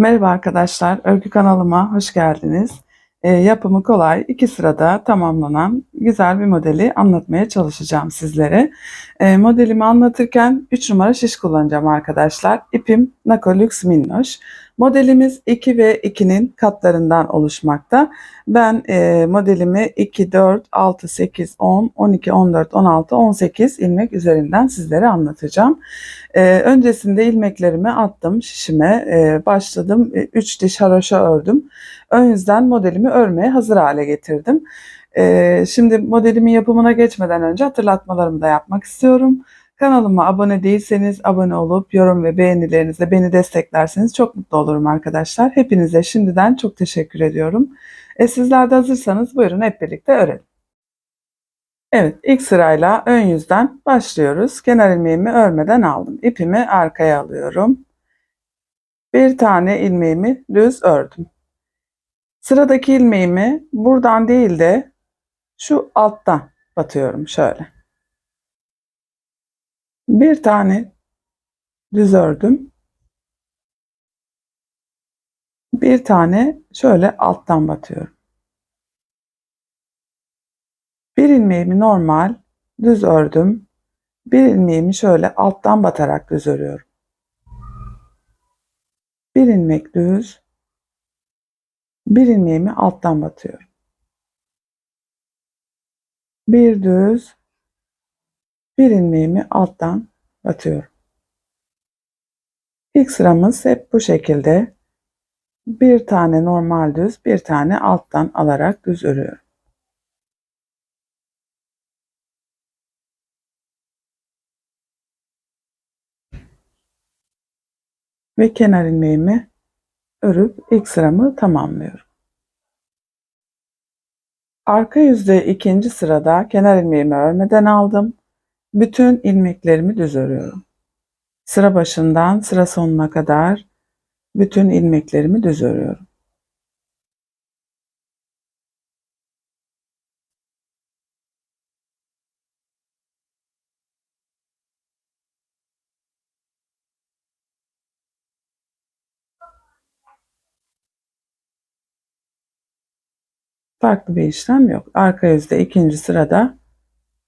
Merhaba arkadaşlar, örgü kanalıma hoş geldiniz. Ee, yapımı kolay, iki sırada tamamlanan güzel bir modeli anlatmaya çalışacağım sizlere. Ee, modelimi anlatırken 3 numara şiş kullanacağım arkadaşlar. İpim Nakolux Minnoş. Modelimiz 2 ve 2'nin katlarından oluşmakta. Ben e, modelimi 2, 4, 6, 8, 10, 12, 14, 16, 18 ilmek üzerinden sizlere anlatacağım. Ee, öncesinde ilmeklerimi attım şişime, başladım 3 diş haroşa ördüm. Ön yüzden modelimi örmeye hazır hale getirdim. Ee, şimdi modelimin yapımına geçmeden önce hatırlatmalarımı da yapmak istiyorum. Kanalıma abone değilseniz abone olup yorum ve beğenilerinizle beni desteklerseniz çok mutlu olurum arkadaşlar. Hepinize şimdiden çok teşekkür ediyorum. E, sizler de hazırsanız buyurun hep birlikte örelim. Evet ilk sırayla ön yüzden başlıyoruz. Kenar ilmeğimi örmeden aldım. İpimi arkaya alıyorum. Bir tane ilmeğimi düz ördüm. Sıradaki ilmeğimi buradan değil de şu alttan batıyorum şöyle. Bir tane düz ördüm. Bir tane şöyle alttan batıyorum. Bir ilmeğimi normal düz ördüm. Bir ilmeğimi şöyle alttan batarak düz örüyorum. Bir ilmek düz. Bir ilmeğimi alttan batıyorum. Bir düz. Bir ilmeğimi alttan batıyorum. İlk sıramız hep bu şekilde. Bir tane normal düz, bir tane alttan alarak düz örüyorum. ve kenar ilmeğimi örüp ilk sıramı tamamlıyorum. Arka yüzde ikinci sırada kenar ilmeğimi örmeden aldım. Bütün ilmeklerimi düz örüyorum. Sıra başından sıra sonuna kadar bütün ilmeklerimi düz örüyorum. Farklı bir işlem yok. Arka yüzde ikinci sırada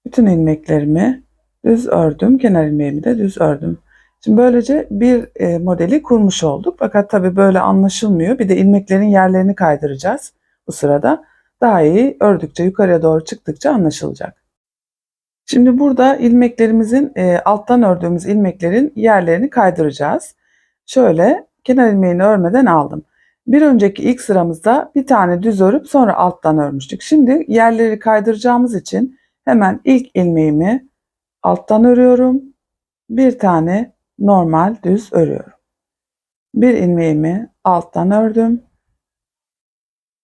bütün ilmeklerimi düz ördüm. Kenar ilmeğimi de düz ördüm. Şimdi böylece bir e, modeli kurmuş olduk. Fakat tabi böyle anlaşılmıyor. Bir de ilmeklerin yerlerini kaydıracağız bu sırada. Daha iyi ördükçe yukarıya doğru çıktıkça anlaşılacak. Şimdi burada ilmeklerimizin e, alttan ördüğümüz ilmeklerin yerlerini kaydıracağız. Şöyle kenar ilmeğini örmeden aldım. Bir önceki ilk sıramızda bir tane düz örüp sonra alttan örmüştük. Şimdi yerleri kaydıracağımız için hemen ilk ilmeğimi alttan örüyorum. Bir tane normal düz örüyorum. Bir ilmeğimi alttan ördüm.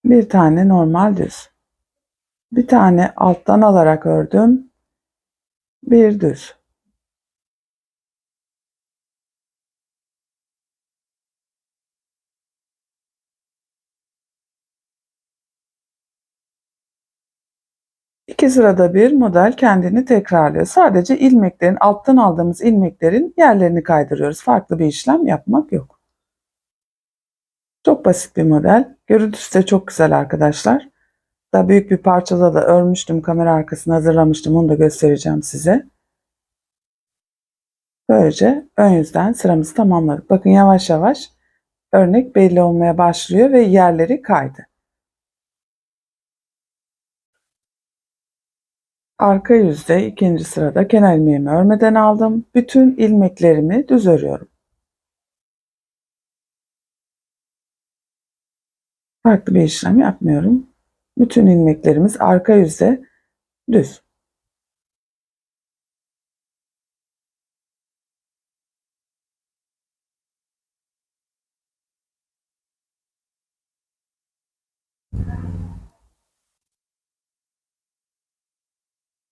Bir tane normal düz. Bir tane alttan alarak ördüm. Bir düz. İki sırada bir model kendini tekrarlıyor. Sadece ilmeklerin alttan aldığımız ilmeklerin yerlerini kaydırıyoruz. Farklı bir işlem yapmak yok. Çok basit bir model. Görüntüsü de çok güzel arkadaşlar. Daha büyük bir parçada da örmüştüm. Kamera arkasını hazırlamıştım. Onu da göstereceğim size. Böylece ön yüzden sıramızı tamamladık. Bakın yavaş yavaş örnek belli olmaya başlıyor ve yerleri kaydı. Arka yüzde ikinci sırada kenar ilmeğimi örmeden aldım. Bütün ilmeklerimi düz örüyorum. Farklı bir işlem yapmıyorum. Bütün ilmeklerimiz arka yüzde düz.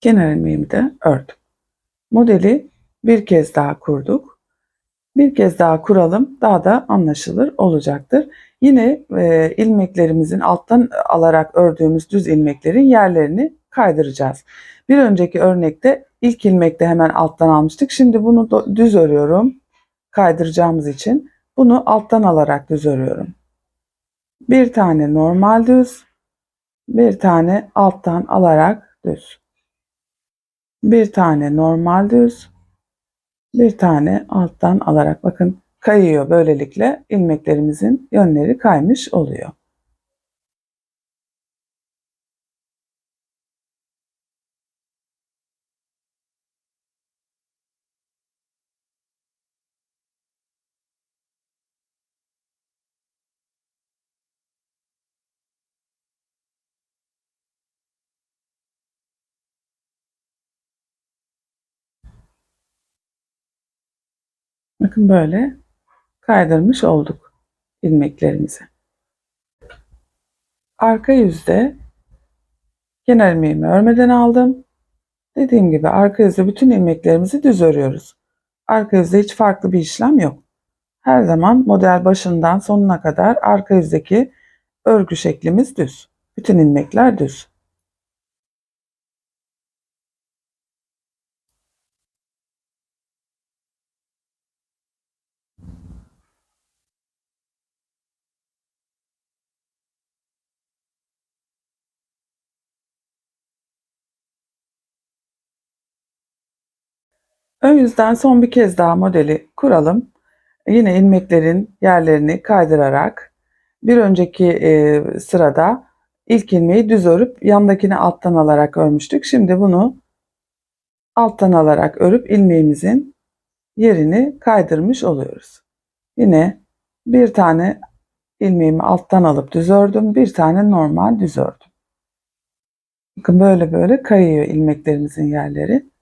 Kenar ilmeğimi de ördüm. Modeli bir kez daha kurduk. Bir kez daha kuralım daha da anlaşılır olacaktır. Yine e, ilmeklerimizin alttan alarak ördüğümüz düz ilmeklerin yerlerini kaydıracağız. Bir önceki örnekte ilk ilmekte hemen alttan almıştık. Şimdi bunu düz örüyorum kaydıracağımız için. Bunu alttan alarak düz örüyorum. Bir tane normal düz, bir tane alttan alarak düz. Bir tane normal düz, bir tane alttan alarak bakın kayıyor böylelikle ilmeklerimizin yönleri kaymış oluyor. Bakın böyle kaydırmış olduk ilmeklerimizi. Arka yüzde kenar ilmeğimi örmeden aldım. Dediğim gibi arka yüzde bütün ilmeklerimizi düz örüyoruz. Arka yüzde hiç farklı bir işlem yok. Her zaman model başından sonuna kadar arka yüzdeki örgü şeklimiz düz. Bütün ilmekler düz. Ön yüzden son bir kez daha modeli kuralım. Yine ilmeklerin yerlerini kaydırarak bir önceki e, sırada ilk ilmeği düz örüp yandakini alttan alarak örmüştük. Şimdi bunu alttan alarak örüp ilmeğimizin yerini kaydırmış oluyoruz. Yine bir tane ilmeğimi alttan alıp düz ördüm. Bir tane normal düz ördüm. Bakın böyle böyle kayıyor ilmeklerimizin yerleri.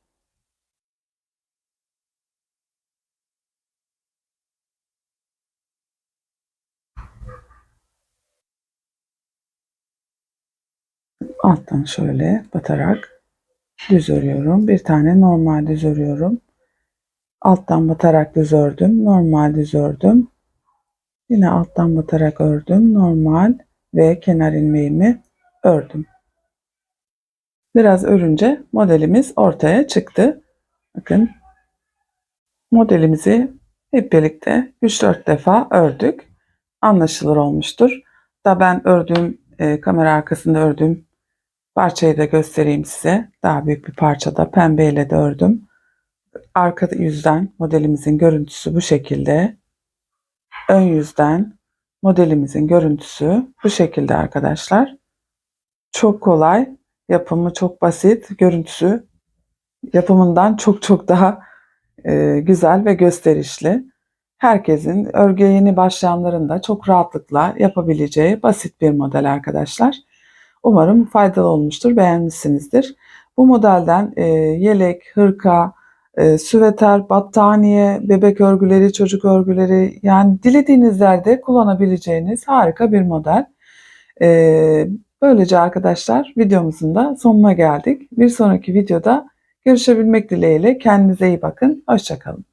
Alttan şöyle batarak düz örüyorum. Bir tane normal düz örüyorum. Alttan batarak düz ördüm. Normal düz ördüm. Yine alttan batarak ördüm. Normal ve kenar ilmeğimi ördüm. Biraz örünce modelimiz ortaya çıktı. Bakın modelimizi hep birlikte 3-4 defa ördük. Anlaşılır olmuştur. Da ben ördüğüm e, kamera arkasında ördüğüm Parçayı da göstereyim size. Daha büyük bir parçada pembeyle de ördüm. Arka yüzden modelimizin görüntüsü bu şekilde. Ön yüzden modelimizin görüntüsü bu şekilde arkadaşlar. Çok kolay, yapımı çok basit, görüntüsü yapımından çok çok daha e, güzel ve gösterişli. Herkesin örgüye yeni başlayanların da çok rahatlıkla yapabileceği basit bir model arkadaşlar. Umarım faydalı olmuştur, beğenmişsinizdir. Bu modelden e, yelek, hırka, e, süveter, battaniye, bebek örgüleri, çocuk örgüleri yani dilediğiniz yerde kullanabileceğiniz harika bir model. E, böylece arkadaşlar videomuzun da sonuna geldik. Bir sonraki videoda görüşebilmek dileğiyle kendinize iyi bakın. Hoşçakalın.